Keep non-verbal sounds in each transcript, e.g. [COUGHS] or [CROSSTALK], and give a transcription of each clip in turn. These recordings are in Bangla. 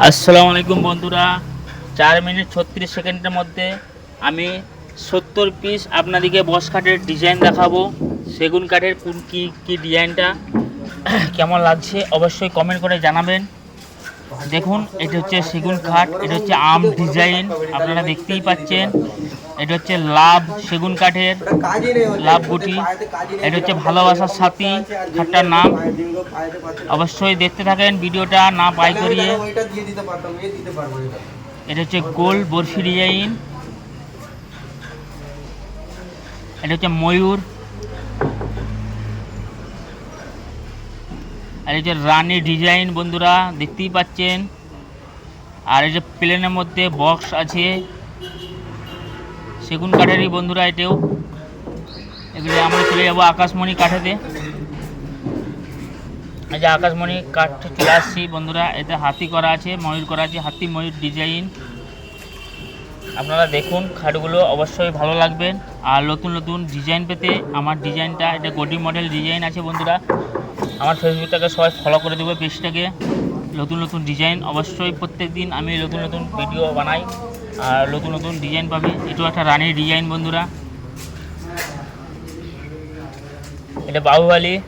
আসসালামু আলাইকুম বন্ধুরা। চার মিনিট ছত্রিশ সেকেন্ডের মধ্যে আমি সত্তর পিস আপনাদেরকে বস কাঠের ডিজাইন দেখাবো। সেগুন কাঠের কোন কী কী ডিজাইনটা কেমন লাগছে অবশ্যই কমেন্ট করে জানাবেন। দেখুন, এটা হচ্ছে সেগুন কাঠ, এটা হচ্ছে আম ডিজাইন আপনারা দেখতেই পাচ্ছেন। এটা হচ্ছে লাভ সেগুন কাঠের লাভ গুটি। এটা হচ্ছে ভালোবাসার সাথী খাটটার নাম। অবশ্যই দেখতে থাকেন ভিডিওটা, না পাই করিয়ে। এটা হচ্ছে গোল বরফি ডিজাইন। এটা হচ্ছে ময়ূর। আর এই যে রানী ডিজাইন বন্ধুরা, দেখতেই পাচ্ছেন। আর এই যে প্লেনের মধ্যে বক্স আছে। সেগুন কাঠেরই বন্ধুরা এটাও। এগুলো আমরা চলে যাব আকাশমণি কাঠেতে। এই যে আকাশমণি কাঠ চলে আসছি বন্ধুরা এতে হাতি করা আছে, ময়ূর করা আছে, হাতি ময়ূর ডিজাইন আপনারা দেখুন খাটগুলো, অবশ্যই ভালো লাগবেন আর নতুন নতুন ডিজাইন পেতে আমার ডিজাইনটা এটা গডি মডেল ডিজাইন আছে বন্ধুরা। আমার ফেসবুকটাকে সবাই ফলো করে দেবো পেজটাকে নতুন নতুন ডিজাইন অবশ্যই প্রত্যেক দিন আমি নতুন নতুন ভিডিও বানাই। আর নতুন নতুন ডিজাইন পাবে। এটাও একটা রানির ডিজাইন বন্ধুরা। এটা বাহুবালি।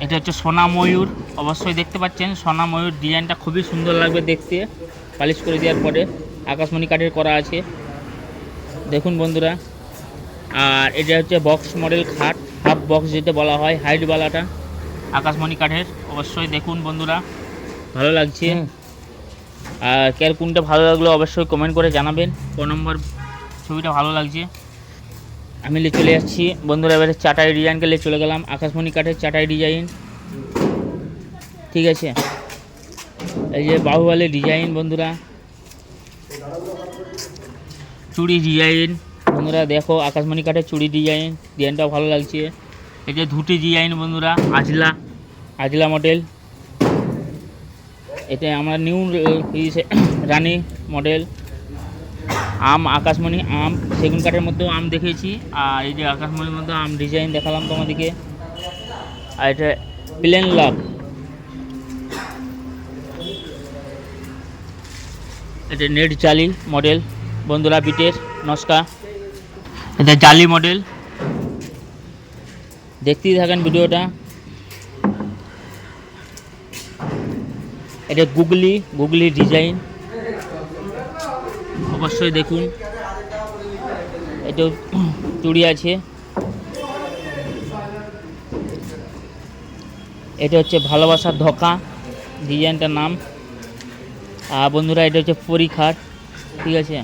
এটা হচ্ছে সোনা ময়ূর। অবশ্যই দেখতে পাচ্ছেন, সোনা ময়ূর ডিজাইনটা খুবই সুন্দর লাগবে দেখতে। পালিশ করে দেওয়ার পরে আকাশমণি কাঠের করা আছে। দেখুন বন্ধুরা। আর এটা হচ্ছে বক্স মডেল খাট হাফ বক্স যেটা বলা হয় হাইটওয়ালাটা আকাশমণি কাঠের। অবশ্যই দেখুন বন্ধুরা। ভালো লাগছে। আর কের কোনটা ভালো লাগল অবশ্যই কমেন্ট করে জানাবেন। ক নম্বর ছবিটা ভালো লাগছে। আমি নিয়ে চলে যাচ্ছি বন্ধুরা, এবারে চাটাই ডিজাইনকে নিয়ে চলে গেলাম। আকাশমণি কাঠের চাটাই ডিজাইন ঠিক আছে? এই যে বাহুবালি ডিজাইন বন্ধুরা। চুড়ি ডিজাইন বন্ধুরা, দেখো আকাশমণি কাঠের চুড়ি ডিজাইন ডিজাইনটাও ভালো লাগছে। এই যে ধুটি ডিজাইন বন্ধুরা, আজলা। আজলা মডেল এটা আমরা নিউ [COUGHS] রানী মডেল আম, আকাশমণি, আম, সেগুন কাঠের মধ্যেও আম দেখেছি, আর এই যে আকাশমণির মধ্যে আম ডিজাইন দেখালাম তোমাদেরকে, আর এটা প্লেন লাভ এটা নেট জালি মডেল বন্ধুরা বিটের নস্কা। এটা জালি মডেল দেখতেই থাকেন ভিডিওটা। এটা গুগলি গুগলি ডিজাইন। অবশ্যই দেখুন। এটা চুড়ি আছে। এটা হচ্ছে ভালোবাসার ধোকা, ডিজাইনটার নাম। আর বন্ধুরা, এটা হচ্ছে পরি খাট, ঠিক আছে?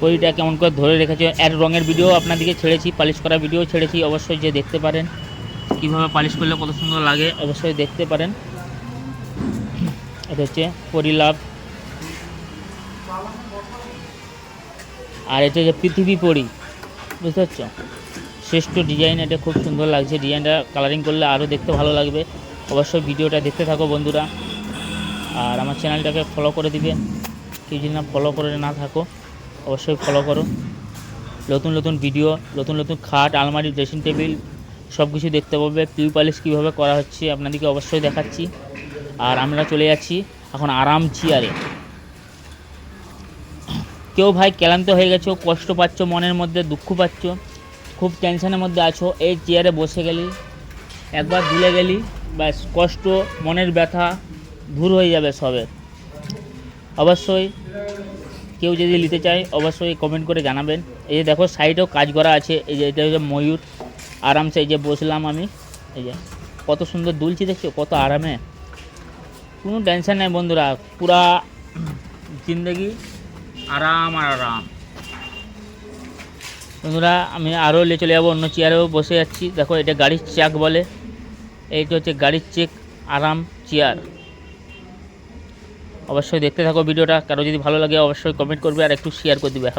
পরিটা কেমন করে ধরে রেখেছে? এর রঙের ভিডিও আপনাদেরকে ছেড়েছি, পালিশ করা ভিডিও ছেড়েছি, অবশ্যই যে দেখতে পারেন। কীভাবে পালিশ করলে কত সুন্দর লাগে, অবশ্যই দেখতে পারেন। হচ্ছে পরিলাভ আর এটা হচ্ছে পৃথিবী পরি, বুঝতে পারছ? শ্রেষ্ঠ ডিজাইন এটা খুব সুন্দর লাগছে। ডিজাইনটা কালারিং করলে আরও দেখতে ভালো লাগবে। অবশ্যই ভিডিওটা দেখতে থাকো বন্ধুরা। আর আমার চ্যানেলটাকে ফলো করে দিবে। কেউ যদি না ফলো করে না থাকো, অবশ্যই ফলো করো। নতুন নতুন ভিডিও নতুন নতুন খাট, আলমারি ড্রেসিং টেবিল সব কিছু দেখতে পাবে। পিউ পালিশ কীভাবে করা হচ্ছে, আপনাদেরকে অবশ্যই দেখাচ্ছি। আর আমরা চলে যাচ্ছি এখন আরাম চেয়ারে। কেউ ভাই ক্লান্ত হয়ে গেছো, কষ্ট পাচ্ছ, মনের মধ্যে দুঃখ পাচ্ছ, খুব টেনশনের মধ্যে আছো, এই চেয়ারে বসে গেলি, একবার দুলে গেলি, ব্যাস কষ্ট, মনের ব্যথা দূর হয়ে যাবে সবে। অবশ্যই কেউ যদি নিতে চায়, অবশ্যই কমেন্ট করে জানাবেন। এই যে দেখো সাইডেও কাজ করা আছে, এই যে এটা হচ্ছে ময়ূর। আরামসে এই যে বসলাম আমি, এই যে কত সুন্দর দুলছি দেখছ, কত আরামে। কোনো টেনশন নেই বন্ধুরা, পুরা জিন্দগি আরাম আর আরাম। বন্ধুরা, আমি আরও নিয়ে চলে যাব, অন্য চেয়ারেও বসে যাচ্ছি। দেখো, এটা গাড়ির চাক বলে। এইটা হচ্ছে গাড়ির চেক আরাম চেয়ার অবশ্যই দেখতে থাকো ভিডিওটা। কারও যদি ভালো লাগে, অবশ্যই কমেন্ট করবে আর একটু শেয়ার করে দিবে।